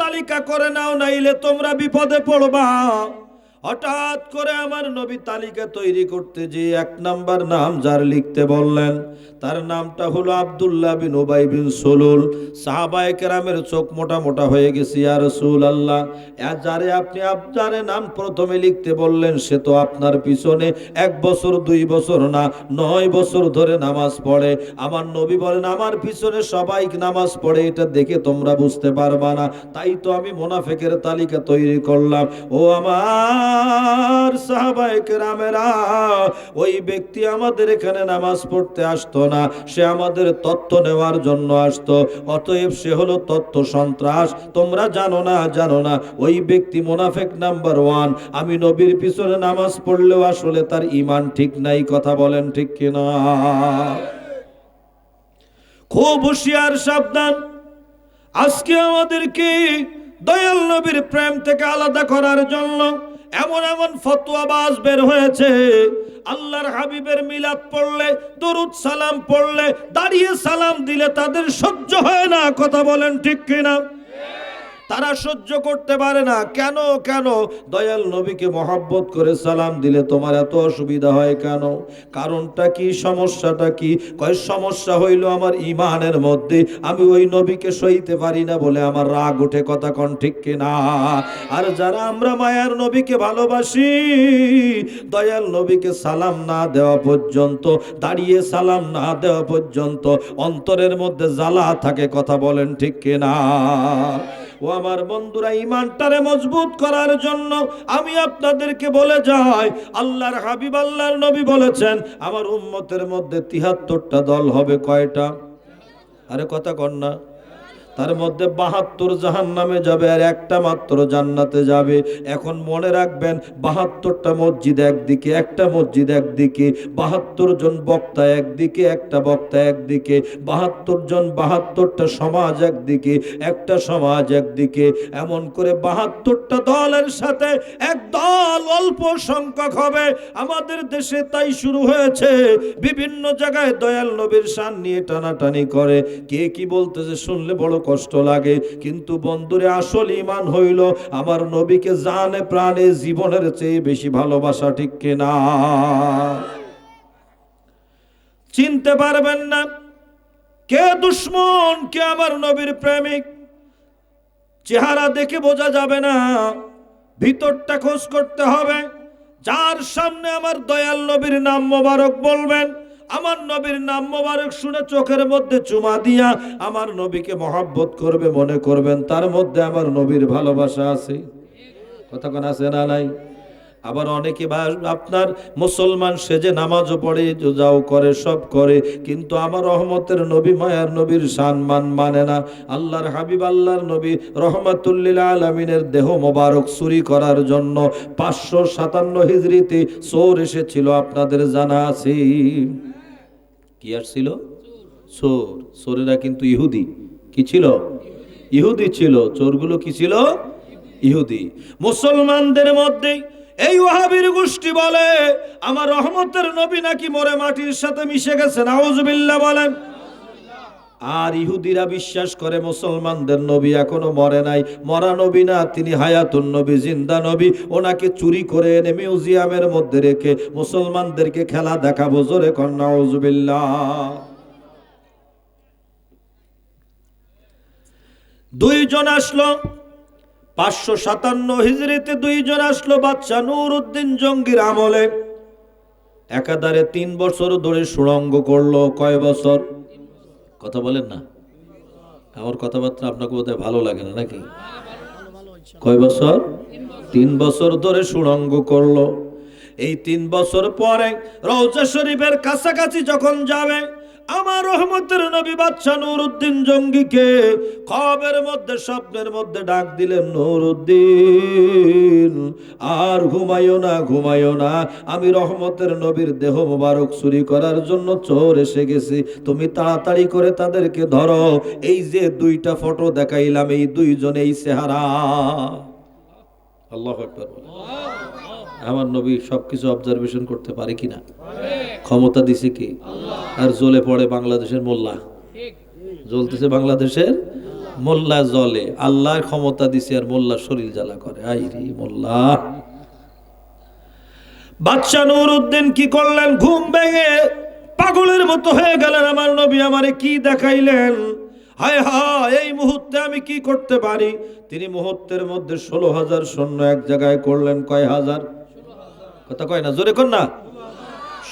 তালিকা করে নাও নাইলে তোমরা বিপদে পড়বা। হঠাৎ করে আমার নবী তালিকা তৈরি করতে যে এক নাম্বার নাম যার লিখতে বললেন, তার নামটা হলো আব্দুল্লাহ বিন উবাই বিন সলুল। সাহাবায়ে কেরামের চোখ মোটা মোটা হয়ে গেছে আর রসুল আল্লাহ যারে আপনি আপ- যারে নাম প্রথমে লিখতে বললেন, সে তো আপনার পিছনে এক বছর, দুই বছর না, নয় বছর ধরে নামাজ পড়ে। আমার নবী বলেন, আমার পিছনে সবাই নামাজ পড়ে, এটা দেখে তোমরা বুঝতে পারবা না। তাই তো আমি মোনাফেকের তালিকা তৈরি করলাম। ও আমার সাহাবায়ে কেরামেরা, ওই ব্যক্তি আমাদের এখানে নামাজ পড়তে আসতো না, সে আমাদের তথ্য নেওয়ার জন্য আসতো, অতএব সে হলো তথ্য সন্ত্রাস। তোমরা জানো না জানো না, ওই ব্যক্তি মোনাফেক নাম্বার ওয়ান। আমি নবীর পিছনে নামাজ পড়লেও আসলে তার ইমান ঠিক নাই, কথা বলেন ঠিক কিনা? খুব হুশিয়ার, সাবধান। আজকে আমাদেরকে দয়াল নবীর প্রেম থেকে আলাদা করার জন্য এমন এমন ফতুয়াবাজ বের হয়েছে। আল্লাহর হাবিবের মিলাদ পড়লে, দরুদ সালাম পড়লে, দাঁড়িয়ে সালাম দিলে তাদের সহ্য হয় না। কথা বলেন ঠিক কিনা? তারা সহ্য করতে পারে না। কেন কেন? দয়াল নবীকে মহাব্বত করে সালাম দিলে তোমার এত অসুবিধা হয় কেন? কারণটা কি? সমস্যাটা কি? কয়, সমস্যা হইল আমার ইমানের মধ্যে। আমি ওই নবীকে সইতে পারি না বলে আমার রাগ উঠে কথা কন ঠিক কিনা? আর যারা আমরা মায়ার নবীকে ভালোবাসি, দয়াল নবীকে সালাম না দেওয়া পর্যন্ত, দাঁড়িয়ে সালাম না দেওয়া পর্যন্ত অন্তরের মধ্যে জ্বালা থাকে, কথা বলেন ঠিক কিনা? ও আমার বন্ধুরা ইমানটারে মজবুত করার জন্য আমি আপনাদেরকে বলে যাই, আল্লাহর হাবিব, আল্লাহর নবী বলেছেন, আমার উম্মতের মধ্যে তিহাত্তরটা দল হবে কয়টা? আরে কথা কন না। তার মধ্যে বাহাত্তর জাহান নামে যাবে আর একটা মাত্র জান্নাতে যাবে। এখন মনে রাখবেন, বাহাত্তরটা মসজিদ একদিকে, একটা মসজিদ একদিকে, বাহাত্তর জন বক্তা একদিকে, একটা বক্তা একদিকে, বাহাত্তর জন বাহাত্তরটা সমাজ একদিকে, একটা সমাজ একদিকে। এমন করে বাহাত্তরটা দলের সাথে এক দল অল্প সংখ্যক হবে। আমাদের দেশে তাই শুরু হয়েছে। বিভিন্ন জায়গায় দয়াল নবীর শান নিয়ে টানাটানি করে। কে কি বলতেছে শুনলে বড় কষ্ট লাগে। কিন্তু বন্ধুরে, আসল ইমান হইল আমার নবীকে জানে প্রাণে জীবনের চেয়ে বেশি ভালোবাসা ঠিক কিনা। চিনতে পারবেন না কে দুশ্মন, কে আমার নবীর প্রেমিক। চেহারা দেখে বোঝা যাবে না, ভিতরটা খোঁজ করতে হবে। যার সামনে আমার দয়াল নবীর নাম মোবারক বলবেন আমার নবীর নাম মোবারক শুনে চোখের মধ্যে চুমা দিয়া আমার নবীকে মহাব্বত করবে, মনে করবেন, তার মধ্যে আমার নবীর ভালোবাসা আছে। কতক্ষণ আছে না নাই? আবার অনেকে আপনার মুসলমান সেজে নামাজও পড়ে, যাও করে, সব করে, কিন্তু আমার রহমতের নবী, মায়ার নবীর সম্মান মানে না। আল্লাহর হাবিব, আল্লাহর নবী রহমতুল্লিল আলমিনের দেহ মোবারক চুরি করার জন্য পাঁচশো সাতান্ন হিজড়িতে চোর এসেছিল, আপনাদের জানা আছে। কি আসছিল? চোর। চোরেরা কিন্তু ইহুদি। কি ছিল? ইহুদি ছিল। চোরগুলো কি ছিল? ইহুদি। মুসলমানদের মধ্যে এই ওয়াহাবির গোষ্ঠী বলে, আমার রহমতের নবী নাকি মরে মাটির সাথে মিশে গেছে নাউজুবিল্লাহ বলেন আর ইহুদিরা বিশ্বাস করে মুসলমানদের নবী এখনও মরে নাই। মরা নবী না, তিনি হায়াতুন নবী, জিন্দা নবী। ওনাকে চুরি করে এনে মিউজিয়ামের মধ্যে রেখে মুসলমানদেরকে খেলা দেখাবো। জোরে কন্যা দুইজন আসলো, পাঁচশো সাতান্ন হিজড়িতে দুইজন আসলো বাচ্চা নূর উদ্দিন জঙ্গির আমলে। একাধারে তিন বছর ধরে সুড়ঙ্গ করল, কয় বছর? কথা বলেন না। আমার কথাবার্তা আপনাকে বোধহয় ভালো লাগে না, নাকি? কয় বছর? তিন বছর ধরে সুড়ঙ্গ করল। এই তিন বছর পরে রৌজা শরীফের কাছাকাছি যখন যাবে আমার রহমতের নবী বাচ্চা নুরুদ্দিন জঙ্গিকে খবের মধ্যে, স্বপ্নের মধ্যে ডাক দিলেন, নুরুদ্দিন, আর ঘুমাইও না ঘুমাইও না। আমি রহমতের নবীর দেহ মোবারক চুরি করার জন্য চোর এসে গেছি। তুমি তাড়াতাড়ি করে তাদেরকে ধরো। এই যে দুইটা ফটো দেখাইলাম, এই দুইজন এই চেহারা। আল্লাহ আকবার। আমার নবী সবকিছু অবজারভেশন করতে পারে কিনা? ক্ষমতা দিছে কি? আর জ্বলে পড়ে বাংলাদেশের মোল্লা। জ্বলতেছে বাংলাদেশের মোল্লা জলে আল্লাহর ক্ষমতা দিছে আর মোল্লা শরীর জ্বালা করে। আই রে মোল্লা। বাচ্চা নূর উদ্দিন কি করলেন? ঘুম ভেঙে পাগলের মতো হয়ে গেলেন। আমার নবী আমারে কি দেখাইলেন? হায় হায়, এই মুহূর্তে আমি কি করতে পারি? তিনি মুহূর্তের মধ্যে ষোলো হাজার সৈন্য এক জায়গায় করলেন কয় হাজার? কথা কয় না? জোরে কর না।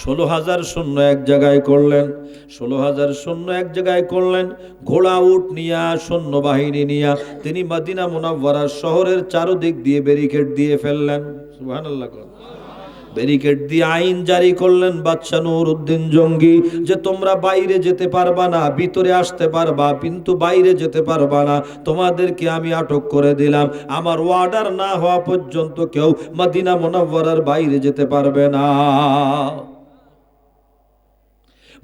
ষোলো হাজার শূন্য এক জায়গায় করলেন ষোলো হাজার শূন্য এক জায়গায় করলেন, ঘোড়া উঠ নিয়া সৈন্য বাহিনী নিয়া, তিনি মাদিনা মুনাব্বারার শহরের চারোদিক দিয়ে ব্যারিকেড দিয়ে ফেললেন। কর। ব্যারিকেড দিয়ে আইন জারি করলেন বাদশা নুর উদ্দিন জঙ্গি যে তোমরা বাইরে যেতে পারবা না, ভিতরে আসতে পারবা, কিন্তু বাইরে যেতে পারবা না। তোমাদেরকে আমি আটক করে দিলাম। আমার ওয়ার্ডার না হওয়া পর্যন্ত কেউ মদিনা মোনাব্বরার বাইরে যেতে পারবে না।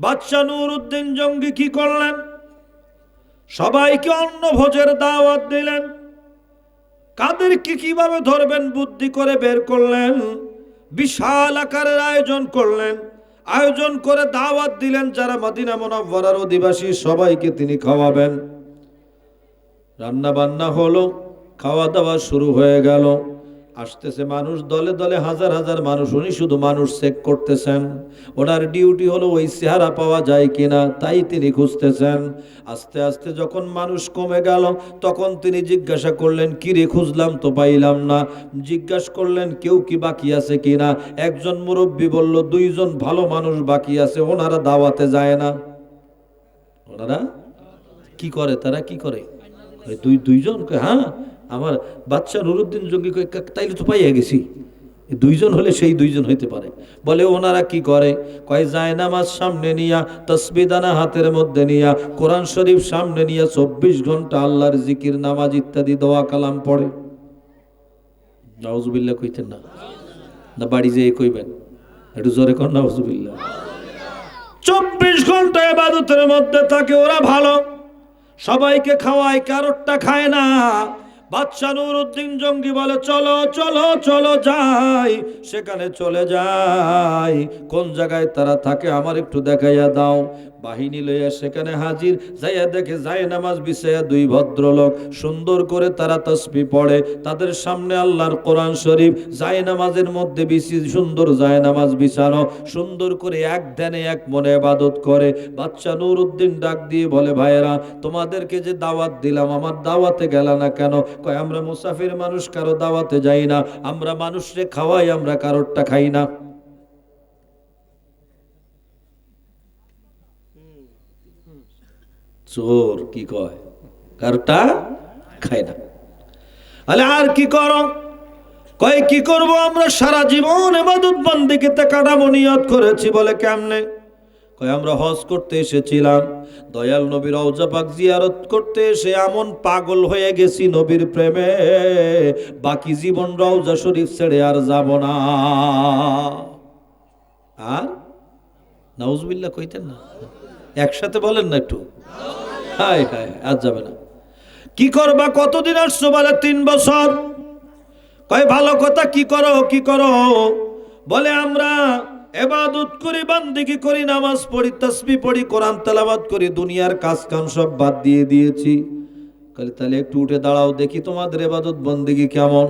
বাদশা নুর উদ্দিন জঙ্গি কি করলেন? সবাইকে অন্ন ভোজের দাওয়াত দিলেন। কাদেরকে কীভাবে ধরবেন? বুদ্ধি করে বের করলেন। বিশাল আকারের আয়োজন করলেন। আয়োজন করে দাওয়াত দিলেন যারা মদিনা মোনাব্বরার অধিবাসী, সবাইকে তিনি খাওয়াবেন। রান্না বান্না হলো, খাওয়া দাওয়া শুরু হয়ে গেল। আসতেছে মানুষ, দলে দলে হাজার হাজার মানুষ, উনি শুধু মানুষ চেক করতেছেন। ওনার ডিউটি হলো ওই চেহারা পাওয়া যায় কিনা, তাই তিনি খুঁজতেছেন। আস্তে আস্তে যখন মানুষ কমে গেল, তখন তিনি জিজ্ঞাসা করলেন কি রে খুঁজলাম তো পাইলাম না। জিজ্ঞাসা করলেন, কেউ কি বাকি আছে কিনা? একজন মুরব্বী বলল, দুইজন ভালো মানুষ বাকি আছে, ওনারা দাওয়াতে যায় না। ওনারা কি করে? তারা কি করে? দুই দুইজনকে হ্যাঁ আমার বাচ্চা নুরুদ্দিন জঙ্গি তাইলে তো পাইয়া গেছি। দুইজন হলে সেই দুইজন হইতে পারে। বলে, ওনারা কি করে? কয়, যায় নামাজ সামনে নিয়া তসবিদানা হাতের মধ্যে নিয়া, কোরআন শরীফ সামনে নিয়া চব্বিশ ঘণ্টা আল্লাহর জিকির, নামাজ ইত্যাদি, দোয়া কালাম পড়ে। নাউজুবিল্লাহ কইতেন না। না, বাড়ি যেয়ে কইবেন। একটু জোরে কর নাউজুবিল্লাহ। চব্বিশ ঘণ্টা এবাদতের মধ্যে থাকে, ওরা ভালো। সবাইকে খাওয়ায়, কারোরটা খায় না। বাদশা নুরুদ্দিন জঙ্গি বলে, চলো চলো চলো যাই, সেখানে চলে যাই। কোন জায়গায় তারা থাকে আমার একটু দেখাইয়া দাও। বাহিনী লইয়া সেখানে হাজির, যাইয়া দেখে যায় নামাজ বিছাইয়া দুই ভদ্রলোক। সুন্দর করে তারা তসবি পড়ে। তাদের সামনে আল্লাহর কোরআন শরীফ, যায় নামাজের মধ্যে বিছি, সুন্দর যায় নামাজ বিছানো। সুন্দর করে এক ধ্যানে, এক মনে আবাদত করে। বাচ্চা নুরুদ্দিন ডাক দিয়ে বলে, ভাইয়েরা, তোমাদেরকে যে দাওয়াত দিলাম, আমার দাওয়াতে গেল না কেন? কয়, আমরা মুসাফির মানুষ, কারও দাওয়াতে যাই না। আমরা মানুষরে খাওয়াই, আমরা কারোরটা খাই না। চোর কি কয় কারটা খায় না। আলে, আর কি করো? কয়, কি করব? আমরা সারা জীবন এবাদত বন্দিকে কাটাবো, নিয়ত করেছি। বলে, কেমনে? আমরা হজ করতে এসেছিলাম। দয়াল নবীর ঔজাপাক জিয়ারত করতে এসে এমন পাগল হয়ে গেছি নবীর প্রেমে। বাকি জীবন রওজা শরীফ ছেড়ে আর যাব না। আর? নাউজবিল্লাহ কইতেন না। একসাথে বলেন না একটু। হাই হাই, আর যাবে না। কি করবা? কতদিন আসছো বলে? তিন বছর। কয়, ভালো কথা, কি করো কি করো? বলে, আমরা এবাদত করি, বান্দিগি করি, নামাজ পড়ি, তসবি পড়ি, কোরআন তেলাবাদ করি, দুনিয়ার কাজ কাম সব বাদ দিয়ে দিয়েছি। কালে তাহলে একটু উঠে দাঁড়াও, দেখি তোমাদের এবাদত বন্দিগি কেমন।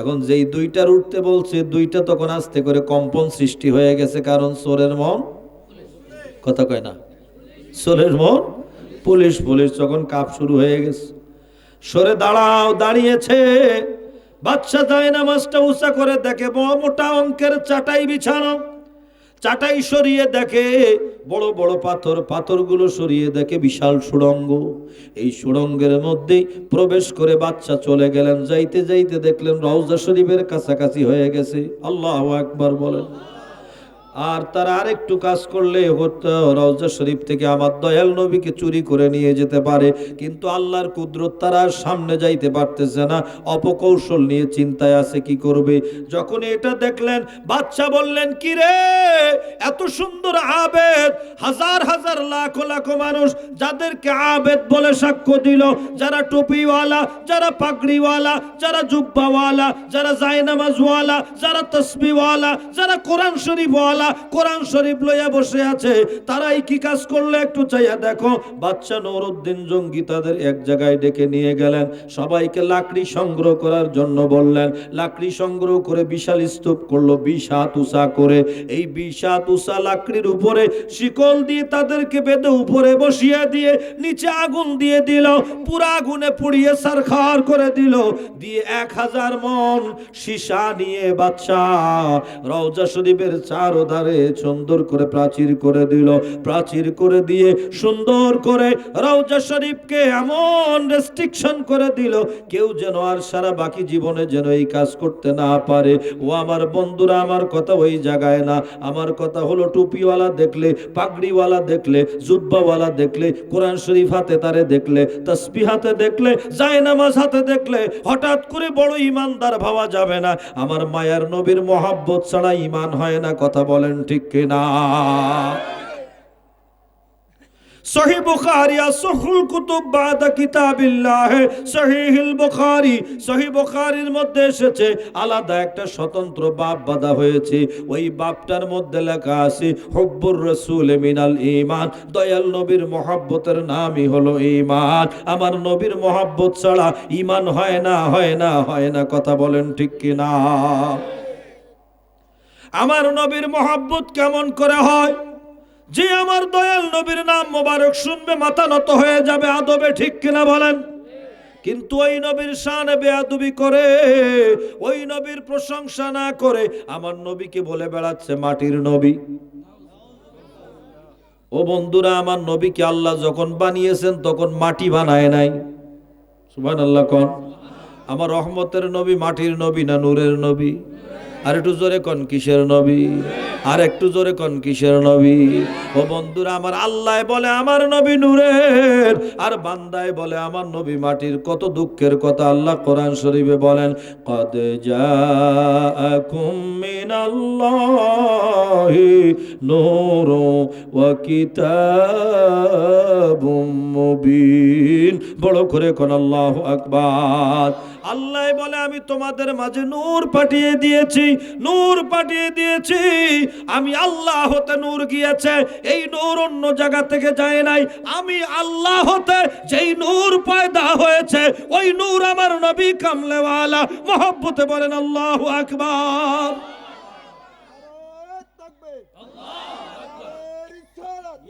এখন যেই দুইটার উঠতে বলছে, দুইটা তখন আস্তে করে কম্পন সৃষ্টি হয়ে গেছে, কারণ চোরের মন কথা কয় না? চোরের মন পুলিশ পুলিশ যখন কাপ শুরু হয়ে গেছে। সরে দাঁড়াও, দাঁড়িয়েছে। বাচ্চা যায় নামাজটা উঁচা করে দেখে মোটা অঙ্কের চাটাই বিছানো। চাটাই সরিয়ে দেখে, বড় বড় পাথর, পাথরগুলো সরিয়ে দেখে বিশাল সুড়ঙ্গ। এই সুড়ঙ্গের মধ্যেই প্রবেশ করে বাচ্চা চলে গেলেন, যাইতে যাইতে দেখলেন রওজা শরীফের কাছাকাছি হয়ে গেছে। আল্লাহ একবার বলেন। আর তারা আরেকটু কাজ করলে হতো, রওজা শরীফ থেকে আমার দয়াল নবীকে চুরি করে নিয়ে যেতে পারে। কিন্তু আল্লাহর কুদরত তারা সামনে যাইতে পারতেছে না। অপকৌশল নিয়ে চিন্তায় আছে, কি করবে? যখন এটা দেখলেন বাচ্চা বললেন কি রে এত সুন্দর আবেদ! হাজার হাজার, লাখ লাখ মানুষ যাদেরকে আবেদ বলে সাক্ষ্য দিল। যারা টুপিওয়ালা, যারা পাগড়িওয়ালা, যারা জুব্বাওয়ালা, যারা জায়নামাজওয়ালা, যারা তসবিওয়ালা, যারা কোরআন শরীফওয়ালা ওয়ালা কোরআন শরীফ লইয়া বসে আছে, তারাই কি কাজ করলে একটু চাইয়া দেখো। বাচ্চা নুরুদ্দিন জঙ্গি তাদের এক জায়গায় ডেকে নিয়ে গেলেন, সবাইকে লাকড়ি সংগ্রহ করার জন্য বললেন, লাকড়ি সংগ্রহ করে বিশাল স্তূপ করল বিশ হাত উষা করে। এই বিশ হাত উষা লাকড়ির উপরে শিকল দিয়ে তাদেরকে বেঁধে উপরে বসিয়ে দিয়ে নিচে আগুন দিয়ে দিল, পুরা আগুনে পুড়িয়ে সার সারখার করে দিল, দিয়ে এক হাজার মন সীসা নিয়ে বাচ্চা রওজা শরীফের চারোধারে সুন্দর করে প্রাচীর করে দিল। প্রাচীর করে দিয়ে সুন্দর করে রওজা শরীফকে এমন রেস্ট্রিকশন করে দিল, কেউ যেন আর সারা বাকি জীবনে যেন এই কাজ করতে না পারে। ও আমার বন্ধুরা, আমার কথা ওই জায়গায় না। আমার কথা হলো টুপিওয়ালা দেখলে, পাগড়িওয়ালা দেখলে, জুব্বাওয়ালা দেখলে, কোরআন শরীফ হাতে তারে দেখলে তসবি হাতে দেখলে যায় নামাজ হাতে দেখলে, হঠাৎ করে বড় ইমানদার ভাবা যাবে না। আমার মায়ার নবীর মহাব্বত ছাড়া ইমান হয় না, কথা বলেন, ঠিক কিনা? সহি আসহুল কুতুব কিতাবিল্লাহ। সহিহুল বুখারী, সহি বুখারীর মধ্যে এসেছে, আলাদা একটা স্বতন্ত্র বাপ হয়েছে। ওই বাপটার মধ্যে লেখা আছে, হুব্বুর রাসূল মিনাল ঈমান। দয়াল নবীর মহব্বতের নামই হলো ঈমান। আমার নবীর মহব্বত ছাড়া ইমান হয় না হয় না হয় না, কথা বলেন ঠিক কিনা? আমার নবীর মহব্বত কেমন করে হয়? যে আমার দয়াল নবীর নাম মোবারক শুনবে, মাথা নত হয়ে যাবে, আদবে ঠিক কিনা বলেন? কিন্তু ওই নবীর শানে বেয়াদবি করে, ওই নবীর প্রশংসা না করে আমার নবীকে বলে বেড়াচ্ছে মাটির নবী। ও বন্ধুরা, আমার নবীকে আল্লাহ যখন বানিয়েছেন, তখন মাটি বানায় নাই। সুবান আল্লাহ কন। আমার রহমতের নবী মাটির নবী না নূরের নবী? আর একটু জোরে কন কিসের নবী? আর একটু জোরে কন কিসের নবী? ও বন্ধুরা, আমার আল্লাহ বলে আমার নবী নূরের, আর বান্দায় বলে আমার নবী মাটির। কত দুঃখের কথা আল্লাহ কোরআন শরীফে বলেন, কদ মিনাল্লাহি বড় করে কোন, আল্লাহু আকবার। আল্লাহ বলে আমি তোমাদের মাঝে নূর পাঠিয়ে দিয়েছি নূর পাঠিয়ে দিয়েছি আমি আল্লাহ হতে নূর গিয়েছে এই নূর অন্য জায়গা থেকে যায় নাই আমি আল্লাহ হতে যেই নূর পয়দা হয়েছে ওই নূর আমার নবী কামলেওয়ালা মহব্বতে বলেন আল্লাহ আকবার নারায়ে রিসালাত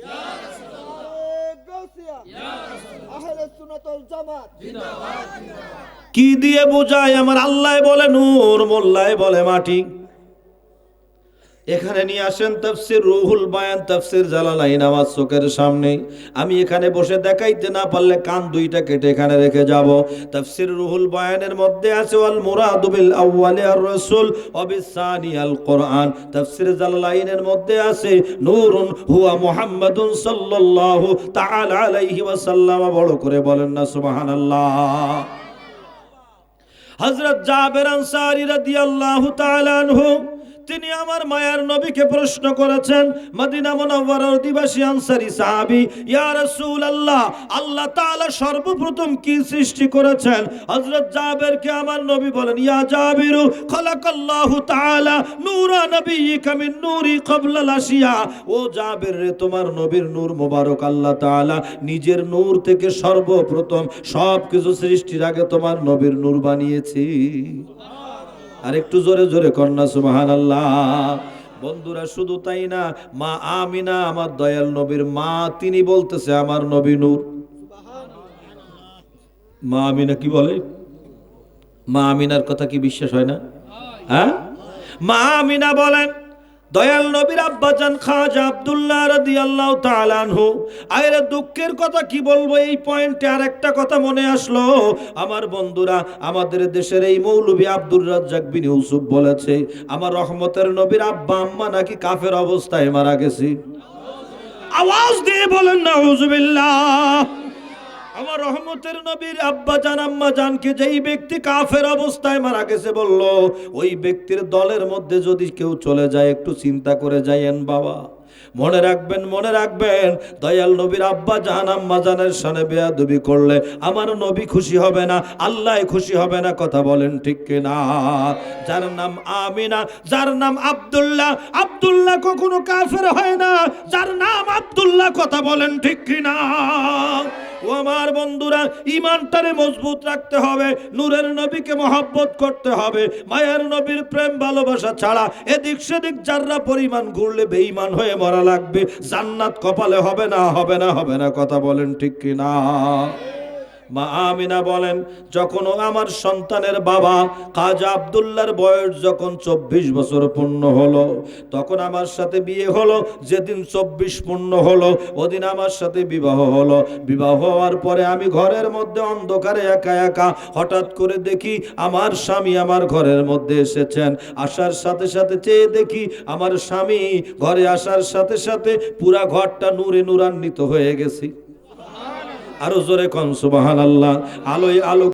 ইয়া কি দিয়ে বোঝায়? আমার আল্লাহ বলে, নূর মোল্লায় বলে মাটি। এখানে নিয়ে আসেন তাফসির রুহুল বায়ান, তাফসির জালালাইন আমার চোখের সামনে। আমি এখানে বসে দেখাইতে না পারলে কান দুইটা কেটে এখানে রেখে যাব। তাফসির রুহুল বায়ানের মধ্যে আছে, ওয়াল মুরাদু বিল আউয়ালি আর রাসূল ওয়া বিসানি আল কোরআন। তাফসির জালালাইনের মধ্যে আছে, নূরুন হুয়া মুহাম্মাদুন সাল্লাল্লাহু তাআলা আলাইহি ওয়াসাল্লাম। বড় করে বলেন না, সুবহানাল্লাহ। হজরত জাবের আনসারী রাদিয়াল্লাহু তাআলা আনহু তিনি আমার মায়ার নবীকে প্রশ্ন করেছেন, মদিনা মুনাওয়ারার অধিবাসী আনসারি সাহাবী, ইয়া রাসূলুল্লাহ, আল্লাহ তাআলা সর্বপ্রথম কি সৃষ্টি করেছেন? হযরত জাবেরকে আমার নবী বলেন, ইয়া জাবিরু, খলাকাল্লাহু তাআলা নূরা নবিয়িকা মিন নূরি ক্বাবলাল আশিয়া ও জাবের রে, তোমার নবীর নূর মোবারক আল্লাহ তাআলা নিজের নূর থেকে সর্বপ্রথম সব কিছু সৃষ্টির আগে তোমার নবীর নূর বানিয়েছি। আর একটু জোরে জোরে কন্যা সুমাহান আল্লাহ বন্ধুরা, শুধু তাই না, মা আমিনা, আমার দয়াল নবীর মা, তিনি বলতেছে আমার নবী নূর। মা আমিনা কি বলে? মা আমিনার কথা কি বিশ্বাস হয় না? হ্যাঁ? মা আমিনা বলেন দয়াল নবীর আব্বাজান খাজা আব্দুল্লাহ রাদিয়াল্লাহু তাআলা আনহু। আরে দুঃখের কথা কি বলব? এই পয়েন্টে আরেকটা কথা মনে আসলো। আমার বন্ধুরা, আমাদের দেশের এই মৌলভী আব্দুর রাজ্জাক বিন ইউসুফ বলেছে, আমার রহমতের নবীর আব্বা, আম্মা নাকি কাফের অবস্থায় মারা গেছে? আওয়াজ দিয়ে বলেন না আমার রহমতের নবীর আব্বা জান, আম্মা জানকে যেই ব্যক্তি কাফের অবস্থায় মারা গেছে বলল, ওই ব্যক্তির দলের মধ্যে যদি কেউ চলে যায়, একটু চিন্তা করে যাইয়েন বাবা। মনে রাখবেন মনে রাখবেন, দয়াল নবীর আব্বা জাহান আম্মা জানের সানে বেয়াদবি করলে আমার নবী খুশি হবে না, আল্লাহ খুশি হবে না, কথা বলেন ঠিক কিনা? যার নাম আমিনা, যার নাম আব্দুল্লাহ আব্দুল্লাহ কখনো কাফের হয় না, যার নাম আব্দুল্লাহ, কথা বলেন ঠিক কিনা? ও আমার বন্ধুরা ইমানটারে মজবুত রাখতে হবে, নূরের নবীকে মহাব্বত করতে হবে, মায়ের নবীর প্রেম ভালোবাসা ছাড়া এদিক সেদিক যাররা পরিমাণ ঘুরলে বেঈমান হয়ে মরা লাগবে, জান্নাত কপালে হবে না হবে না হবে না, কথা বলেন ঠিক কি না মা আমিনা বলেন, যখন আমার সন্তানের বাবা কাজা আব্দুল্লাহর বয়স যখন চব্বিশ বছর পূর্ণ হলো, তখন আমার সাথে বিয়ে হলো। যেদিন চব্বিশ পূর্ণ হলো, ওদিন আমার সাথে বিবাহ হলো। বিবাহ হওয়ার পরে আমি ঘরের মধ্যে অন্ধকারে একা একা হঠাৎ করে দেখি আমার স্বামী আমার ঘরের মধ্যে এসেছেন। আসার সাথে সাথে চেয়ে দেখি আমার স্বামী ঘরে আসার সাথে সাথে পুরা ঘরটা নূরে নূরান্বিত হয়ে গেছি। আরও জোরে কন সুবাহ আল্লাহ আলোয় আলো